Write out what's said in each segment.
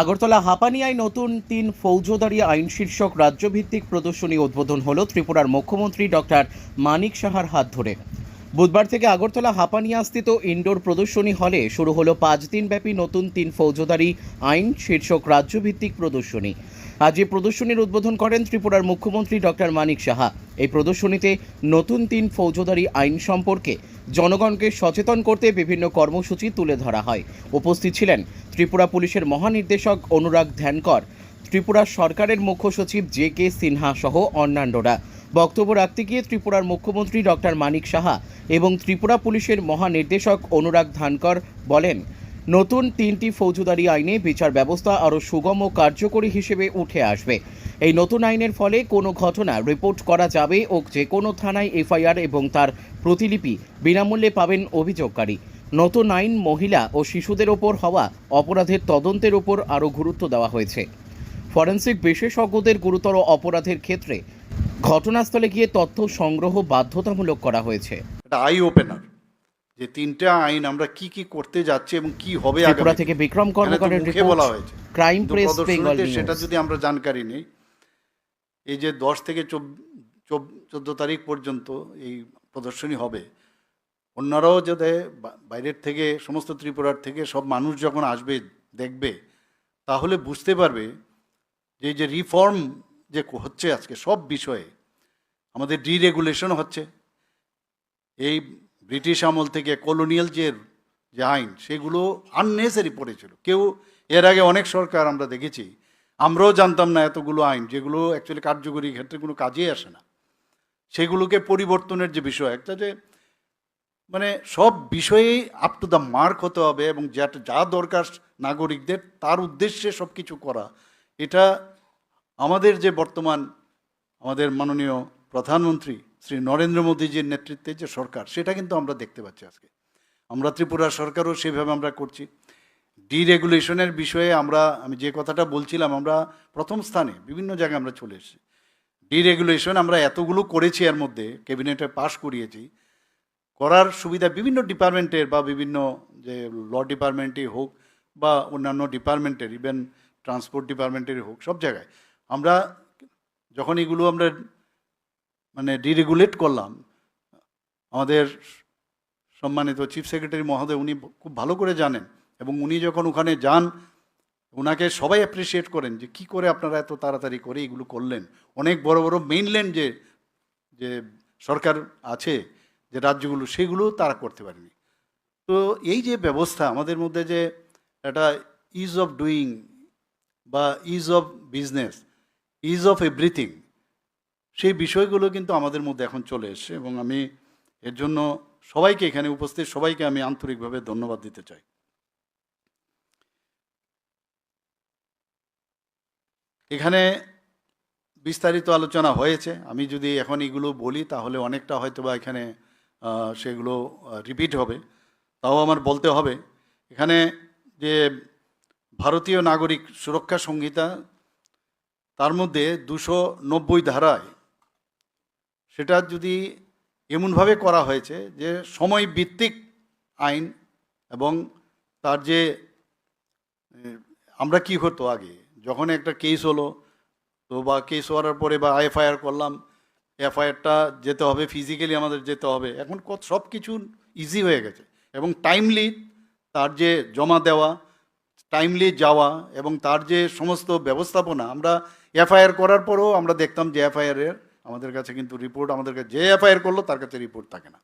আগরতলা হাপানিয়ায় নতুন তিন ফৌজদারি আইন শীর্ষক রাজ্যভিত্তিক প্রদর্শনী উদ্বোধন হল ত্রিপুরার মুখ্যমন্ত্রী ডক্টর মানিক সাহার হাত ধরে। বুধবার থেকে আগরতলা হাপানিয়াস্থিত ইনডোর প্রদর্শনী হলে শুরু হলো পাঁচ দিনব্যাপী নতুন তিন ফৌজদারি আইন শীর্ষক রাজ্যভিত্তিক প্রদর্শনী। আজ এই প্রদর্শনীর উদ্বোধন করেন ত্রিপুরার মুখ্যমন্ত্রী ডক্টর মানিক সাহা। এই প্রদর্শনীতে নতুন তিন ফৌজদারি আইন সম্পর্কে জনগণকে সচেতন করতে বিভিন্ন কর্মসূচি তুলে ধরা হয়। উপস্থিত ছিলেন ত্রিপুরা পুলিশের মহানির্দেশক অনুরাগ ধ্যানকর, ত্রিপুরা সরকারের মুখ্য সচিব জে কে সিনহা সহ অন্যান্যরা। বক্তব্য রাখতে গিয়ে ত্রিপুরার মুখ্যমন্ত্রী ডক্টর মানিক সাহা এবং ত্রিপুরা পুলিশের মহানির্দেশক অনুরাগ ধানকর বলেন নতুন তিনটি ফৌজদারি আইনে বিচার ব্যবস্থা আরও সুগম ও কার্যকরী হিসেবে উঠে আসবে। এই নতুন আইনের ফলে কোনো ঘটনা রিপোর্ট করা যাবে ও যে কোনো থানায় এফআইআর এবং তার প্রতিলিপি বিনামূল্যে পাবেন অভিযোগকারী। নতুন আইন মহিলা ও শিশুদের ওপর হওয়া অপরাধের তদন্তের ওপর আরও গুরুত্ব দেওয়া হয়েছে। ফরেন্সিক বিশেষজ্ঞদের গুরুতর অপরাধের ক্ষেত্রে ঘটনাস্থলে গিয়ে তথ্য সংগ্রহ বাধ্যতামূলক করা হয়েছে। আই ওপেনার যে তিনটা আইন আমরা কি কি করতে যাচ্ছি এবং কি হবে ত্রিপুরা থেকে বিক্রম কর্মকারের মুখে বলা হয়েছে। ক্রাইম প্রেস বেঙ্গল সেটা যদি আমরা জানকারি নেই এই যে দশ থেকে চোদ্দ তারিখ পর্যন্ত এই প্রদর্শনী হবে অন্যরাও যাতে বাইরের থেকে সমস্ত ত্রিপুরার থেকে সব মানুষ যখন আসবে দেখবে তাহলে বুঝতে পারবে যে এই যে রিফর্ম যে হচ্ছে আজকে সব বিষয়ে আমাদের ডিরেগুলেশন হচ্ছে। এই ব্রিটিশ আমল থেকে কলোনিয়াল যে যে আইন, সেগুলো আননেসারি পড়েছিল। কেউ এর আগে অনেক সরকার আমরা দেখেছি, আমরাও জানতাম না এতগুলো আইন, যেগুলো অ্যাকচুয়ালি কার্যকরী ক্ষেত্রে কোনো কাজেই আসে না। সেগুলোকে পরিবর্তনের যে বিষয়, একটা যে মানে সব বিষয়েই আপ টু দ্য মার্ক হতে হবে এবং যেটা যা দরকার নাগরিকদের, তার উদ্দেশ্যে সব কিছু করা। এটা আমাদের যে বর্তমান আমাদের মাননীয় প্রধানমন্ত্রী শ্রী নরেন্দ্র মোদীজির নেতৃত্বে যে সরকার, সেটা কিন্তু আমরা দেখতে পাচ্ছি আজকে। আমরা ত্রিপুরা সরকারও সেভাবে আমরা করছি। ডিরেগুলেশনের বিষয়ে আমরা, আমি যে কথাটা বলছিলাম, আমরা প্রথম স্থানে বিভিন্ন জায়গায় আমরা চলে এসেছি। ডিরেগুলেশন আমরা এতগুলো করেছি এর মধ্যে, ক্যাবিনেটে পাশ করিয়েছি। করার সুবিধা বিভিন্ন ডিপার্টমেন্টের বা বিভিন্ন যে ল ডিপার্টমেন্টই হোক বা অন্যান্য ডিপার্টমেন্টের, ইভেন ট্রান্সপোর্ট ডিপার্টমেন্টেরই হোক, সব জায়গায়। আমরা যখন এগুলো আমরা মানে ডিরেগুলেট করলাম। আমাদের সম্মানিত চিফ সেক্রেটারি মহোদয় উনি খুব ভালো করে জানেন এবং উনি যখন ওখানে যান, ওনাকে সবাই অ্যাপ্রিসিয়েট করেন যে কি করে আপনারা এত তাড়াতাড়ি করে এগুলো করলেন। অনেক বড় বড় মেইনল্যান্ড যে যে সরকার আছে, যে রাজ্যগুলো, সেগুলো তারা করতে পারেনি। তো এই যে ব্যবস্থা আমাদের মধ্যে যে একটা ইজ অফ ডুইং বা ease of business ease of everything সেই বিষয়গুলো কিন্তু আমাদের মধ্যে এখন চলে এসছে এবং আমি এর জন্য সবাইকে এখানে উপস্থিত, সবাইকে আমি আন্তরিকভাবে ধন্যবাদ দিতে চাই। এখানে বিস্তারিত আলোচনা হয়েছে। আমি যদি এখন এগুলো বলি, তাহলে অনেকটা হয়তো বা এখানে সেগুলো রিপিট হবে। তাও আমার বলতে হবে, এখানে যে ভারতীয় নাগরিক সুরক্ষা সংহিতা, তার মধ্যে দুশো নব্বই ধারায় সেটা যদি এমনভাবে করা হয়েছে যে সময় ভিত্তিক আইন এবং তার যে, আমরা কি হতো আগে? যখন একটা কেস হলো, তো বা কেস হওয়ার পরে বা এফআইআর করলাম, এফআইআরটা যেতে হবে ফিজিক্যালি আমাদের যেতে হবে, এখন কত, সব কিছু ইজি হয়ে গেছে এবং টাইমলি তার যে জমা দেওয়া টাইমলি যাওয়া এবং তার যে সমস্ত ব্যবস্থাপনা, আমরা এফআইআর করার পরেও আমরা দেখতাম যে এফআইআরের আমাদের কাছে কিন্তু রিপোর্ট আমাদের কাছে, যে এফআইআর করল তার কাছে রিপোর্ট থাকে না।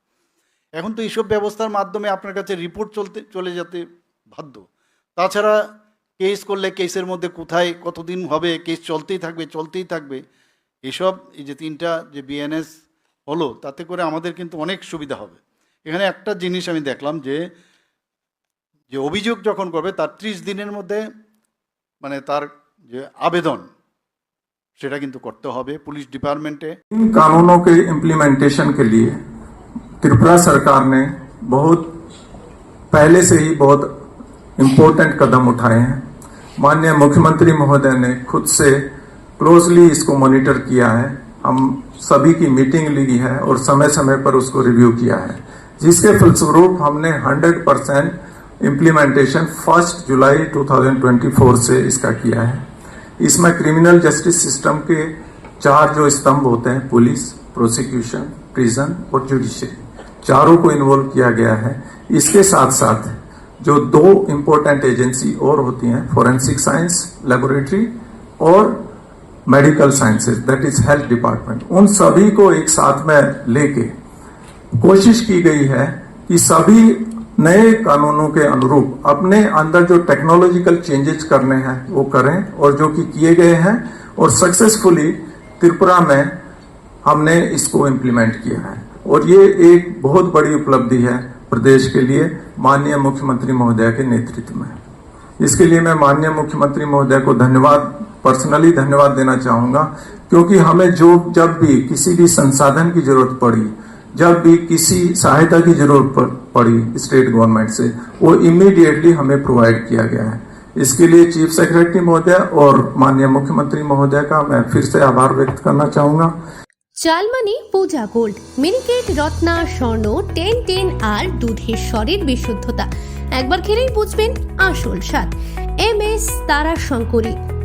এখন তো এইসব ব্যবস্থার মাধ্যমে আপনার কাছে রিপোর্ট চলতে, চলে যেতে বাধ্য। তাছাড়া কেস করলে কেসের মধ্যে কোথায়, কতদিন হবে কেস চলতেই থাকবে চলতেই থাকবে, এসব এই যে তিনটা যে বিএনএস হলো, তাতে করে আমাদের কিন্তু অনেক সুবিধা হবে। এখানে একটা জিনিস আমি দেখলাম যে যে অভিযোগ যখন করবে, তার ত্রিশ দিনের মধ্যে মানে তার যে আবেদন সেটা কিন্তু করতে হবে পুলিশ ডিপার্টমেন্টে इन कानूनों के इम्प्लीमेंटेशन के लिए त्रिपुरा सरकार ने बहुत पहले से ही बहुत इम्पोर्टेंट कदम उठाए हैं माननीय मुख्यमंत्री महोदय ने खुद से क्लोजली इसको मॉनिटर किया है हम सभी की मीटिंग ली है और समय समय पर उसको रिव्यू किया है जिसके फलस्वरूप हमने 100 परसेंट इम्प्लीमेंटेशन फर्स्ट जुलाई 2024 से इसका किया है इसमें क्रिमिनल जस्टिस सिस्टम के चार जो स्तंभ होते हैं, पुलिस, प्रोसिक्यूशन, प्रिजन और जुडिशरी चारों को इन्वॉल्व किया गया है। इसके साथ साथ जो दो इंपॉर्टेंट एजेंसी और होती हैं फोरेंसिक साइंस लेबोरेटरी और medical sciences that is health department उन सभी को एक साथ में लेके कोशिश की गई है कि सभी नए कानूनों के अनुरूप अपने अंदर जो टेक्नोलॉजिकल चेंजेस करने हैं, वो करें और जो कि किए गए हैं और सक्सेसफुली त्रिपुरा में हमने इसको इम्प्लीमेंट किया है। और ये एक बहुत बड़ी उपलब्धि है प्रदेश के लिए माननीय मुख्यमंत्री महोदय के नेतृत्व में। इसके लिए मैं माननीय मुख्यमंत्री महोदय को धन्यवाद पर्सनली धन्यवाद देना चाहूँगा, क्योंकि हमें जो, जब भी किसी भी संसाधन की ज़रूरत पड़ी, जब भी किसी सहायता की ज़रूरत पड़ी स्टेट गवर्नमेंट से वो इमीडिएटली हमें प्रोवाइड किया गया है इसके लिए चीफ सेक्रेटरी महोदय और माननीय मुख्यमंत्री महोदय का मैं फिर से आभार व्यक्त करना चाहूंगा চালমানি Puja gold Minicket Ratna Swarna ten ten আর দুধের স্বরের বিশুদ্ধতা একবার খেলেই বুঝবেন আসল স্বাদ এম এস তারা শঙ্করী